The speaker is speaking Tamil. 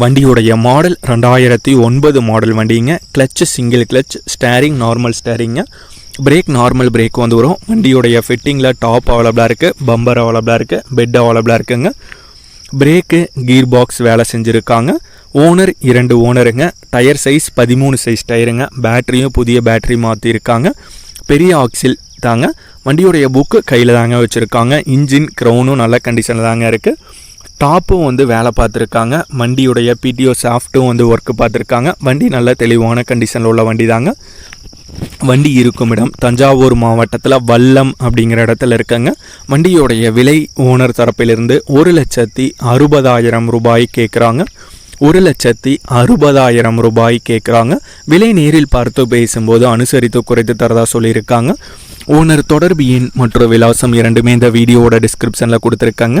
வண்டியுடைய மாடல் ரெண்டாயிரத்தி ஒன்பது மாடல் வண்டிங்க. Clutch single clutch steering normal ஸ்டேரிங்க brake normal brake வந்து வரும். வண்டியுடைய ஃபிட்டிங்கில் டாப் அவைலபிளாக இருக்குது பம்பர் அவைலபிளாக இருக்குது பெட் அவைலபிளாக இருக்குங்க. பிரேக்கு கீர் பாக்ஸ் வேலை செஞ்சுருக்காங்க. ஓனர் இரண்டு ஓனருங்க டயர் சைஸ் பதிமூணு சைஸ் டயருங்க பேட்டரியும் புதிய பேட்டரி மாற்றிருக்காங்க பெரிய ஆக்சில் தாங்க. வண்டியுடைய புக்கு கையில் தாங்க வச்சுருக்காங்க. இன்ஜின் க்ரௌனும் நல்ல கண்டிஷனில் தாங்க இருக்குது டாப்பும் வந்து வேலை பார்த்துருக்காங்க. வண்டியுடைய பிடிஓ சாஃப்ட்டும் வந்து ஒர்க்கு பார்த்துருக்காங்க. வண்டி நல்ல தெளிவான கண்டிஷனில் உள்ள வண்டி தாங்க வண்டி இருக்கும் இடம் தஞ்சாவூர் மாவட்டத்தில் வல்லம் அப்படிங்கிற இடத்துல இருக்குங்க. வண்டியோடைய விலை ஓனர் தரப்பிலிருந்து ஒரு லட்சத்தி அறுபதாயிரம் ரூபாய் கேட்குறாங்க ஒரு லட்சத்தி அறுபதாயிரம் ரூபாய் கேட்குறாங்க விலை நேரில் பார்த்து பேசும்போது அனுசரித்து குறைத்து தரதா சொல்லியிருக்காங்க. ஓனர் தொடர்பு எண் மற்றும் விலாசம் இரண்டுமே இந்த வீடியோவோட டிஸ்கிரிப்ஷனில் கொடுத்துருக்காங்க.